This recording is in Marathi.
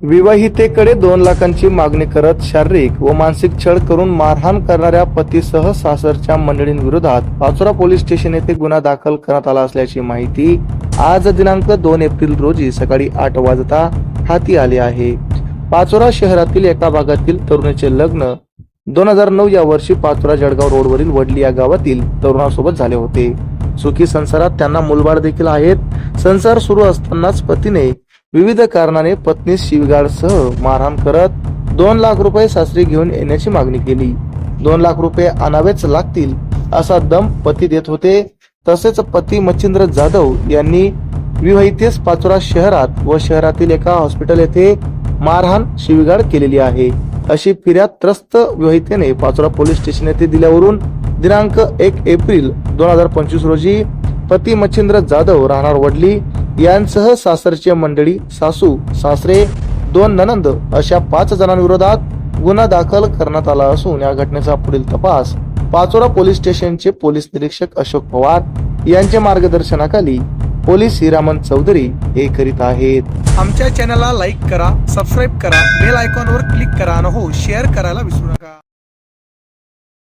विवाहितेकडे दोन लाखांची मागणी करत शारीरिक व मानसिक छळ करून मारहाण करणाऱ्या पतीसह सासरच्या मंडळींविरोधात पाचोरा पोलीस स्टेशन येथे गुन्हा दाखल करण्यात आला असल्याची माहिती आज दिनांक दोन एप्रिल रोजी सकाळी आठ वाजता हाती आली आहे. पाचोरा शहरातील एका भागातील तरुणीचे लग्न दोन हजार नऊ या वर्षी पाचोरा जळगाव रोडवरील वडली या गावातील तरुणासोबत झाले होते. सुखी संसारात त्यांना मुलबाळ देखील आहेत. संसार सुरू असतानाच पतीने विविध कारणाने पत्नी शिवगाडसह मारहाण करत दोन लाख रुपये सासरी घेऊन येण्याची मागणी केली. दोन लाख रुपये आणावेच लागतील असा दम पती देत होते. तसेच पती मच्छिंद्र जाधव यांनी विवाहितेस पाचोरा शहरात व शहरातील एका हॉस्पिटल येथे मारहाण शिवीगाळ केलेली आहे. अशी फिर्याद त्रस्त विवाहितेने पाचोरा पोलीस स्टेशन येथे दिल्यावरून दिनांक एक एप्रिल दोन हजार पंचवीस रोजी पती मच्छिंद्र जाधव राहणार वडली यांसह सासरची मंडळी सासू सासरे दोन ननंद अशा पाच जणांविरोधात गुन्हा दाखल करण्यात आला असून या घटनेचा पुढील तपास पाचोरा पोलीस स्टेशनचे पोलीस निरीक्षक अशोक पवार यांच्या मार्गदर्शनाखाली पोलीस हिरामन चौधरी हे करीत आहेत. आमच्या चॅनलला लाईक करा सबस्क्राईब करा बेल आयकॉनवर क्लिक करा आणि हो शेअर करायला विसरू नका.